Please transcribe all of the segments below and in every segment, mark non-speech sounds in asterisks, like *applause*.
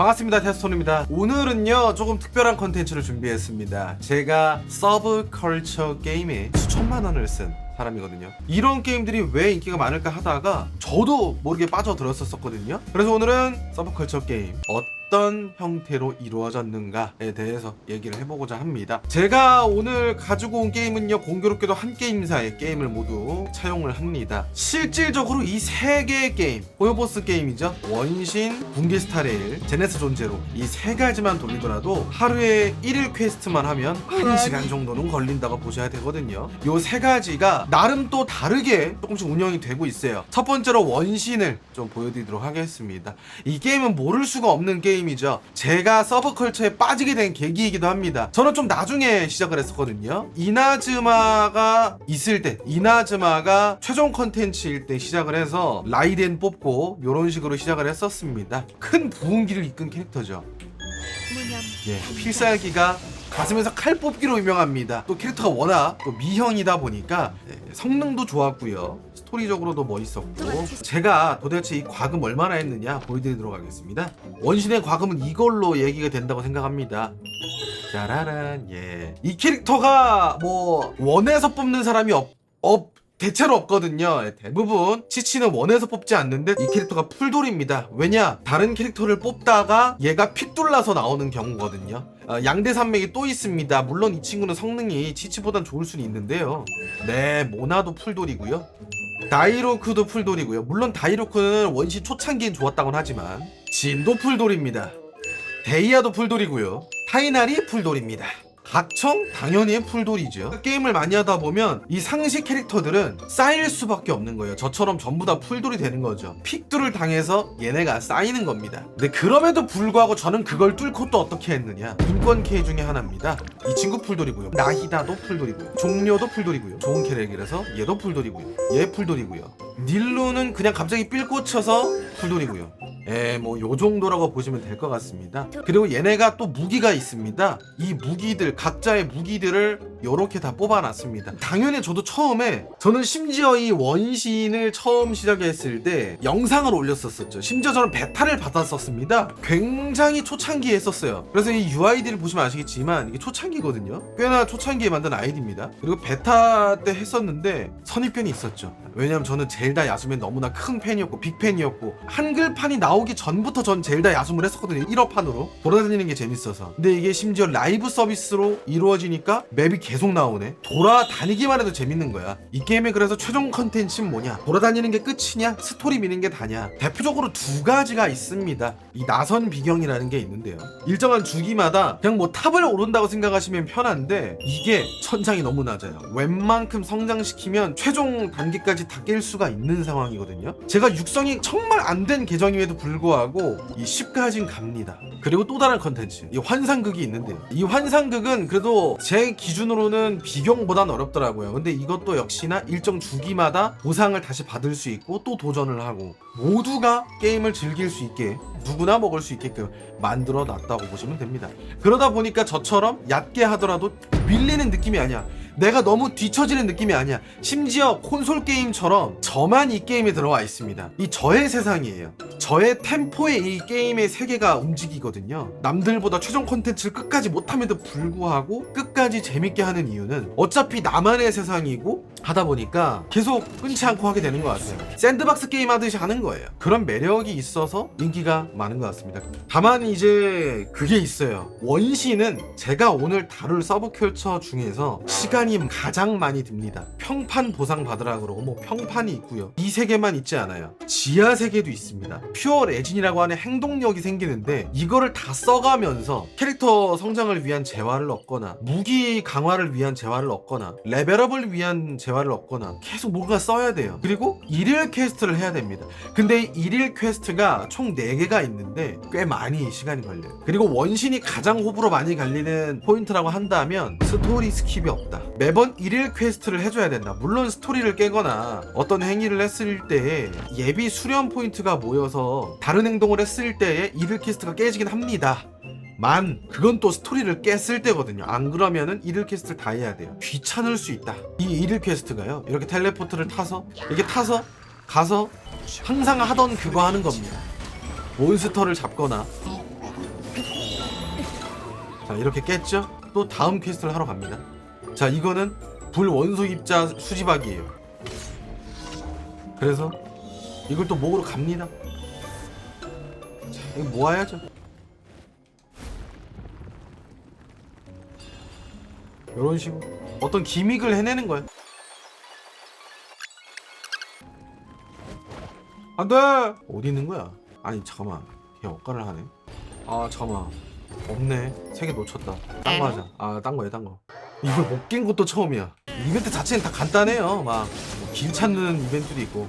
반갑습니다 테스톤입니다. 오늘은요 조금 특별한 컨텐츠를 준비했습니다. 제가 서브컬처 게임에 수천만 원을 쓴 사람이거든요. 이런 게임들이 왜 인기가 많을까 하다가 저도 모르게 빠져들었었거든요. 그래서 오늘은 서브컬처 게임 어떤 형태로 이루어졌는가에 대해서 얘기를 해보고자 합니다. 제가 오늘 가지고 온 게임은요 공교롭게도 한 게임사의 게임을 모두 차용을 합니다. 실질적으로 이 세 개의 게임 호요보스 게임이죠. 원신, 군기스타레일, 제네스 존제로 이 세 가지만 돌리더라도 하루에 1일 퀘스트만 하면 1시간 정도는 걸린다고 보셔야 되거든요. 요 세 가지가 나름 또 다르게 조금씩 운영이 되고 있어요. 첫 번째로 원신을 좀 보여드리도록 하겠습니다. 이 게임은 모를 수가 없는 게임 이죠. 제가 서브컬처에 빠지게 된 계기이기도 합니다. 저는 좀 나중에 시작을 했었거든요. 이나즈마가 있을 때 이나즈마가 최종 컨텐츠일 때 시작을 해서 라이덴 뽑고 요런 식으로 시작을 했었습니다. 큰 부흥기를 이끈 캐릭터죠. 예, 필살기가 가슴에서 칼 뽑기로 유명합니다. 또 캐릭터가 워낙 또 미형이다 보니까 예, 성능도 좋았고요. 스토리적으로도 멋있었고 제가 도대체 이 과금 얼마나 했느냐 보여드리도록 하겠습니다. 원신의 과금은 이걸로 얘기가 된다고 생각합니다. 짜라란 예. 이 캐릭터가 뭐 원에서 뽑는 사람이 없, 없 대체로 없거든요. 예, 대부분 치치는 원에서 뽑지 않는데 이 캐릭터가 풀돌입니다. 왜냐? 다른 캐릭터를 뽑다가 얘가 핏둘라서 나오는 경우거든요. 어, 양대 산맥이 또 있습니다. 물론 이 친구는 성능이 치치보단 좋을 수는 있는데요. 네, 모나도 풀돌이고요. 다이로크도 풀돌이고요. 물론 다이로크는 원시 초창기엔 좋았다곤 하지만 진도 풀돌입니다. 데이아도 풀돌이고요. 타이날이 풀돌입니다. 각청 당연히 풀돌이죠. 게임을 많이 하다 보면 이 상시 캐릭터들은 쌓일 수밖에 없는 거예요. 저처럼 전부 다 풀돌이 되는 거죠. 픽돌을 당해서 얘네가 쌓이는 겁니다. 근데 그럼에도 불구하고 저는 그걸 뚫고 또 어떻게 했느냐? 인권 K 중에 하나입니다. 이 친구 풀돌이고요. 나히다도 풀돌이고요. 종료도 풀돌이고요. 좋은 캐릭이라서 얘도 풀돌이고요. 얘 풀돌이고요. 닐루는 그냥 갑자기 삘 꽂혀서 풀돌이고요. 예, 뭐 요 정도라고 보시면 될 것 같습니다. 그리고 얘네가 또 무기가 있습니다. 이 무기들 각자의 무기들을 요렇게 다 뽑아놨습니다. 당연히 저도 처음에 저는 심지어 이 원신을 처음 시작했을 때 영상을 올렸었었죠. 심지어 저는 베타를 받았었습니다. 굉장히 초창기에 했었어요. 그래서 이 UID를 보시면 아시겠지만 이게 초창기거든요. 꽤나 초창기에 만든 아이디입니다. 그리고 베타 때 했었는데 선입견이 있었죠. 왜냐면 저는 젤다 야숨의 너무나 큰 팬이었고 빅팬이었고 한글판이 나오기 전부터 전 젤다 야숨을 했었거든요. 1화판으로 돌아다니는 게 재밌어서. 근데 이게 심지어 라이브 서비스로 이루어지니까 맵이 계속 나오네. 돌아다니기만 해도 재밌는 거야. 이 게임의 그래서 최종 컨텐츠는 뭐냐? 돌아다니는 게 끝이냐? 스토리 미는 게 다냐? 대표적으로 두 가지가 있습니다. 이 나선 비경이라는 게 있는데요. 일정한 주기마다 그냥 뭐 탑을 오른다고 생각하시면 편한데 이게 천장이 너무 낮아요. 웬만큼 성장시키면 최종 단계까지 다 깰 수가 있는 상황이거든요. 제가 육성이 정말 안 된 계정임에도 불구하고 이 10까진 갑니다. 그리고 또 다른 컨텐츠 이 환상극이 있는데요. 이 환상극은 그래도 제 기준으로는 비경보단 어렵더라고요. 근데 이것도 역시나 일정 주기마다 보상을 다시 받을 수 있고 또 도전을 하고 모두가 게임을 즐길 수 있게 누구나 먹을 수 있게끔 만들어 놨다고 보시면 됩니다. 그러다 보니까 저처럼 얕게 하더라도 밀리는 느낌이 아니야. 내가 너무 뒤처지는 느낌이 아니야. 심지어 콘솔 게임처럼 저만 이 게임에 들어와 있습니다. 이 저의 세상이에요. 저의 템포에 이 게임의 세계가 움직이거든요. 남들보다 최종 콘텐츠를 끝까지 못함에도 불구하고 끝까지 재밌게 하는 이유는 어차피 나만의 세상이고 하다 보니까 계속 끊지 않고 하게 되는 것 같아요. 샌드박스 게임 하듯이 하는 거예요. 그런 매력이 있어서 인기가 많은 것 같습니다. 다만 이제 그게 있어요. 원신은 제가 오늘 다룰 서브컬처 중에서 시간이 가장 많이 듭니다. 평판 보상 받으라 그러고 뭐 평판이 있고요. 이 세계만 있지 않아요. 지하 세계도 있습니다. 퓨어 레진이라고 하는 행동력이 생기는데 이거를 다 써가면서 캐릭터 성장을 위한 재화를 얻거나 무기 강화를 위한 재화를 얻거나 레벨업을 위한 재화를 얻거나 계속 뭔가 써야 돼요. 그리고 일일 퀘스트를 해야 됩니다. 근데 이 일일 퀘스트가 총 4개가 있는데 꽤 많이 시간이 걸려요. 그리고 원신이 가장 호불호 많이 갈리는 포인트라고 한다면 스토리 스킵이 없다. 매번 일일 퀘스트를 해줘야 된다. 물론 스토리를 깨거나 어떤 행위를 했을 때 예비 수련 포인트가 모여서 다른 행동을 했을 때에 일일 퀘스트가 깨지긴 합니다. 만 그건 또 스토리를 깼을 때거든요. 안 그러면은 일일 퀘스트를 다 해야 돼요. 귀찮을 수 있다. 이 일일 퀘스트가요. 이렇게 텔레포트를 타서 이렇게 타서 가서 항상 하던 그거 하는 겁니다. 몬스터를 잡거나. 자 이렇게 깼죠? 또 다음 퀘스트를 하러 갑니다. 자 이거는 불 원소 입자 수집하기예요. 그래서 이걸 또 목으로 갑니다. 자 이거 모아야죠 이런 식으로 어떤 기믹을 해내는 거야. 안 돼! 어디 있는 거야? 아니 잠깐만. 걔 엇갈을 하네. 아 잠깐만. 없네. 세 개 놓쳤다. 딴 거 하자. 아 딴 거야 딴 거. 이걸 못 깬 것도 처음이야. 이벤트 자체는 다 간단해요. 막 길 찾는 이벤트도 있고.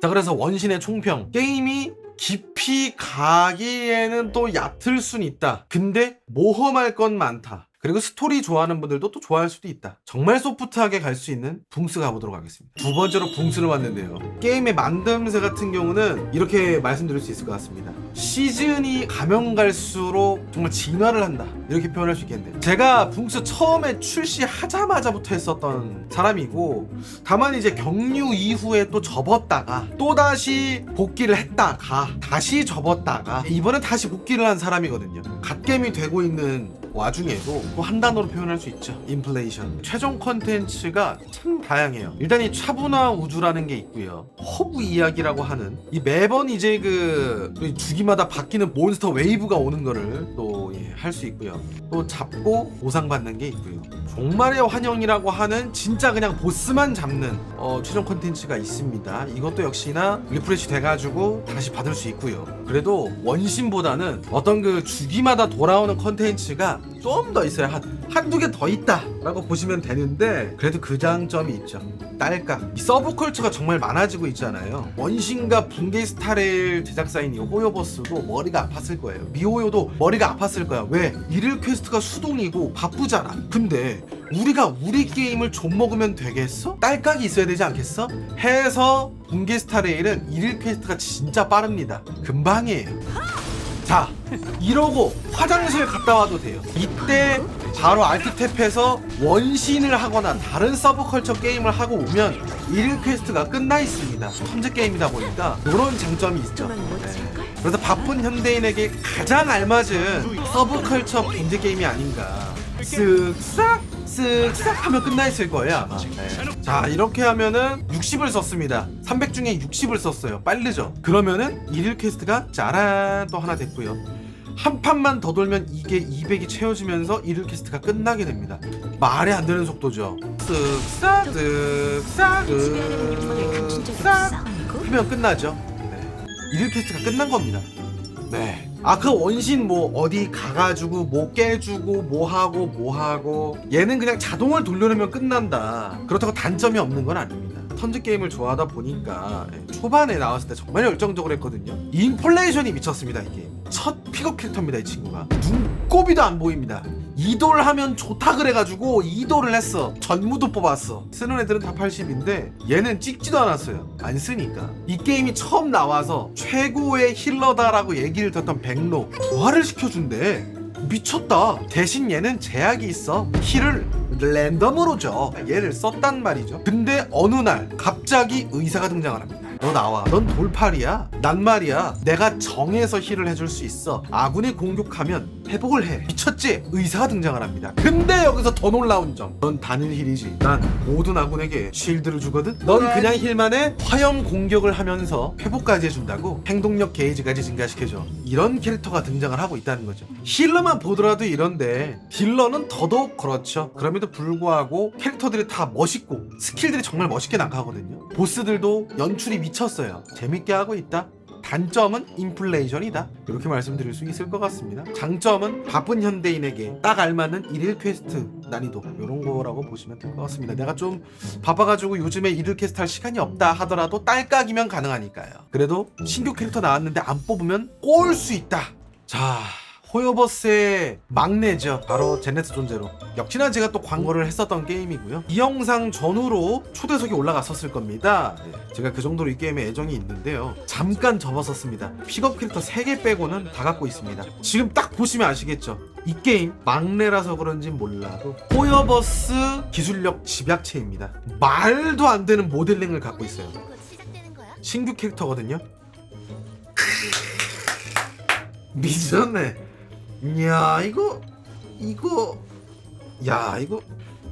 자 그래서 원신의 총평. 게임이 깊이 가기에는 또 얕을 순 있다. 근데 모험할 건 많다 그리고 스토리 좋아하는 분들도 또 좋아할 수도 있다. 정말 소프트하게 갈 수 있는 붕스 가보도록 하겠습니다. 두 번째로 붕스를 왔는데요. 게임의 만듦새 같은 경우는 이렇게 말씀드릴 수 있을 것 같습니다. 시즌이 가면 갈수록 정말 진화를 한다. 이렇게 표현할 수 있겠는데. 제가 붕스 처음에 출시하자마자부터 했었던 사람이고 다만 이제 경유 이후에 또 접었다가 또다시 복귀를 했다가 다시 접었다가 이번에 다시 복귀를 한 사람이거든요. 갓겜이 되고 있는 와중에도 또한 단어로 표현할 수 있죠. 인플레이션 최종 컨텐츠가 참 다양해요. 일단 이 차분화 우주라는 게 있고요. 허브 이야기라고 하는 이 매번 이제 그 주기마다 바뀌는 몬스터 웨이브가 오는 거를 또 할 수 있고요 또 잡고 보상받는 게 있고요. 종말의 환영이라고 하는 진짜 그냥 보스만 잡는 어, 최종 컨텐츠가 있습니다. 이것도 역시나 리프레시 돼가지고 다시 받을 수 있고요. 그래도 원신보다는 어떤 그 주기마다 돌아오는 컨텐츠가 좀 더 있어요 한, 한두 개 더 있다 라고 보시면 되는데 그래도 그 장점이 있죠. 딸깍. 이 서브컬처가 정말 많아지고 있잖아요. 원신과 붕괴 스타레일 제작사인 이 호요버스도 머리가 아팠을 거예요. 미호요도 머리가 아팠을 거야. 왜? 일일 퀘스트가 수동이고 바쁘잖아. 근데 우리가 우리 게임을 좀 먹으면 되겠어? 딸깍이 있어야 되지 않겠어? 해서 붕괴 스타레일은 일일 퀘스트가 진짜 빠릅니다. 금방이에요. 자 이러고 화장실 갔다 와도 돼요. 이때 바로 알트탭해서 원신을 하거나 다른 서브컬처 게임을 하고 오면 일일 퀘스트가 끝나 있습니다. 턴제 게임이다 보니까 이런 장점이 있죠. 네. 그래서 바쁜 현대인에게 가장 알맞은 서브컬처 밴드 게임이 아닌가. 쓱싹 쓱싹 하면 끝나 있을 거예요 아마. 네. 자 이렇게 하면은 60을 썼습니다. 300 중에 60을 썼어요. 빠르죠. 그러면은 일일 퀘스트가 짜란 또 하나 됐고요 한 판만 더 돌면 이게 200이 채워지면서 일일 퀘스트가 끝나게 됩니다. 말이 안 되는 속도죠. 쓱싹 쓱싹 쓱싹. 하면 끝나죠. 네. 일일 퀘스트가 끝난 겁니다. 네. 아그 원신 뭐 어디 가가지고 뭐 깨주고 뭐 하고 뭐 하고. 얘는 그냥 자동을 돌려놓으면 끝난다. 그렇다고 단점이 없는 건 아닙니다. 턴즈 게임을 좋아하다 보니까 예, 초반에 나왔을 때 정말 열정적으로 했거든요. 인플레이션이 미쳤습니다 이 게임 첫 픽업 캐릭터입니다 이 친구가. 눈곱이도 안 보입니다. 이돌 하면 좋다 그래가지고 이돌을 했어. 전무도 뽑았어. 쓰는 애들은 다 80인데 얘는 찍지도 않았어요. 안 쓰니까. 이 게임이 처음 나와서 최고의 힐러다라고 얘기를 듣던 백로 부활을 시켜준대. 미쳤다. 대신 얘는 제약이 있어. 힐을 랜덤으로 줘. 얘를 썼단 말이죠. 근데 어느 날 갑자기 의사가 등장을 합니다 너 나와. 넌 돌팔이야. 난 말이야. 내가 정해서 힐을 해줄 수 있어. 아군이 공격하면 회복을 해. 미쳤지? 의사가 등장을 합니다. 근데 여기서 더 놀라운 점넌 단일 힐이지. 난 모든 아군에게 쉴드를 주거든? 넌 그냥 힐만 해? 화염 공격을 하면서 회복까지 해준다고? 행동력 게이지까지 증가시켜줘. 이런 캐릭터가 등장을 하고 있다는 거죠. 힐러만 보더라도 이런데 딜러는 더더욱 그렇죠. 그럼에도 불구하고 캐릭터들이 다 멋있고 스킬들이 정말 멋있게 나가거든요. 보스들도 연출이 미쳤어요. 재밌게 하고 있다 단점은 인플레이션이다. 이렇게 말씀드릴 수 있을 것 같습니다. 장점은 바쁜 현대인에게 딱 알맞는 일일 퀘스트 난이도. 이런 거라고 보시면 될 것 같습니다. 내가 좀 바빠가지고 요즘에 일일 퀘스트 할 시간이 없다 하더라도 딸깍이면 가능하니까요. 그래도 신규 캐릭터 나왔는데 안 뽑으면 꼴수 있다. 자 호요버스의 막내죠. 바로 제네스 존재로. 역시나 제가 또 광고를 했었던 게임이고요. 이 영상 전후로 초대석이 올라갔었을 겁니다. 네, 제가 그 정도로 이 게임에 애정이 있는데요. 잠깐 접었었습니다. 픽업 캐릭터 3개 빼고는 다 갖고 있습니다. 지금 딱 보시면 아시겠죠? 이 게임 막내라서 그런진 몰라도 호여버스 기술력 집약체입니다. 말도 안 되는 모델링을 갖고 있어요. 신규 캐릭터거든요. 미쳤네. 이야 이거 이거 야 이거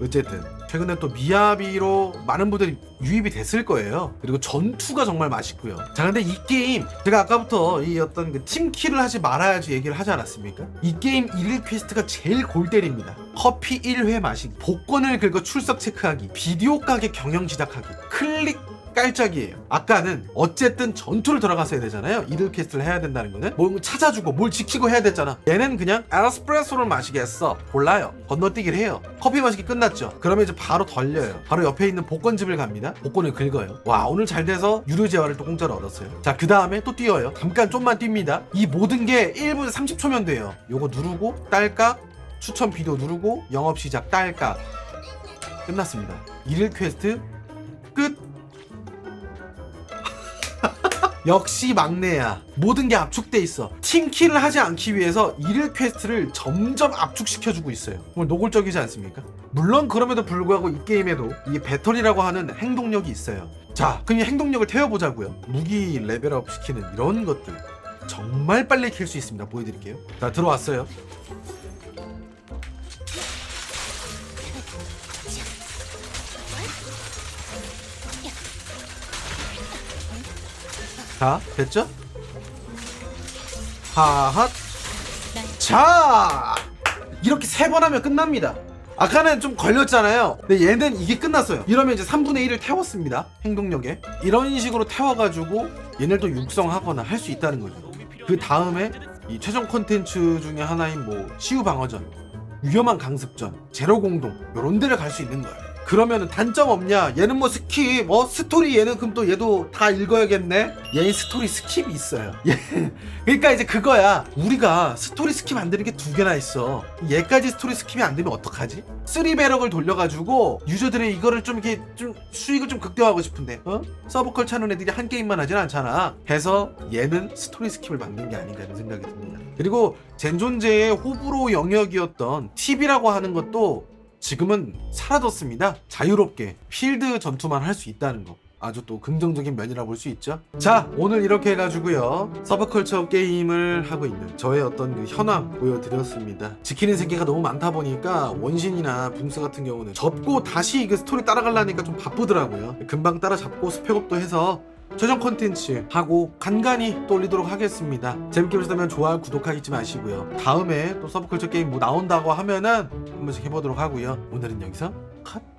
어쨌든 최근에 또 미야비로 많은 분들이 유입이 됐을 거예요. 그리고 전투가 정말 맛있고요. 자 근데 이 게임 제가 아까부터 이 어떤 그 팀킬을 하지 말아야지 얘기를 하지 않았습니까? 이 게임 1일 퀘스트가 제일 골 때립니다. 커피 1회 마시기, 복권을 긁어 출석 체크하기, 비디오 가게 경영 시작하기, 클릭 깔짝이에요. 아까는 어쨌든 전투를 들어갔어야 되잖아요. 이들 퀘스트를 해야 된다는 거는 뭘 찾아주고 뭘 지키고 해야 됐잖아. 얘는 그냥 에스프레소를 마시겠어. 골라요. 건너뛰기를 해요. 커피 마시기 끝났죠. 그러면 이제 바로 덜려요. 바로 옆에 있는 복권집을 갑니다. 복권을 긁어요. 와 오늘 잘 돼서 유료 재화를 또 공짜로 얻었어요. 자 그 다음에 또 뛰어요. 잠깐 좀만 뜁니다. 이 모든 게 1분 30초면 돼요. 요거 누르고 딸깍 추천 비디오 누르고 영업 시작 딸깍 끝났습니다. 일일 퀘스트 끝. 역시 막내야. 모든 게 압축돼 있어. 팀킬을 하지 않기 위해서 일일 퀘스트를 점점 압축시켜주고 있어요. 정말 노골적이지 않습니까? 물론 그럼에도 불구하고 이 게임에도 이 배터리라고 하는 행동력이 있어요. 자, 그럼 이 행동력을 태워보자고요. 무기 레벨업 시키는 이런 것들 정말 빨리 킬 수 있습니다. 보여드릴게요. 자, 들어왔어요. 자, 됐죠? 하핫. 자! 이렇게 세 번 하면 끝납니다. 아까는 좀 걸렸잖아요. 근데 얘는 이게 끝났어요. 이러면 이제 3분의 1을 태웠습니다. 행동력에. 이런 식으로 태워가지고 얘를 또 육성하거나 할 수 있다는 거죠. 그 다음에 이 최종 콘텐츠 중에 하나인 뭐 시우 방어전, 위험한 강습전, 제로 공동 요런 데를 갈 수 있는 거예요. 그러면은 단점 없냐? 얘는 뭐 스킵, 뭐 스토리 얘는 그럼 또 얘도 다 읽어야겠네. 얘는 스토리 스킵이 있어요. 얘 *laughs* 그러니까 이제 그거야. 우리가 스토리 스킵 안 되는 게 두 개나 있어. 얘까지 스토리 스킵이 안 되면 어떡하지? 쓰리 배럭을 돌려가지고 유저들의 이거를 좀 이렇게 좀 수익을 좀 극대화하고 싶은데, 어? 서브컬 차는 애들이 한 게임만 하진 않잖아. 해서 얘는 스토리 스킵을 만든 게 아닌가 하는 생각이 듭니다. 그리고 젠존제의 호불호 영역이었던 TV라고 하는 것도 지금은 사라졌습니다. 자유롭게 필드 전투만 할 수 있다는 거. 아주 또 긍정적인 면이라 볼 수 있죠. 자, 오늘 이렇게 해가지고요. 서브컬처 게임을 하고 있는 저의 어떤 그 현황 보여드렸습니다. 지키는 세계가 너무 많다 보니까 원신이나 붕스 같은 경우는 접고 다시 그 스토리 따라가려니까 좀 바쁘더라고요. 금방 따라잡고 스펙업도 해서 최종 콘텐츠 하고 간간히 또 올리도록 하겠습니다. 재밌게 보셨다면 좋아요, 구독하기 잊지 마시고요. 다음에 또 서브컬처 게임 뭐 나온다고 하면은 한 번씩 해보도록 하고요. 오늘은 여기서 컷!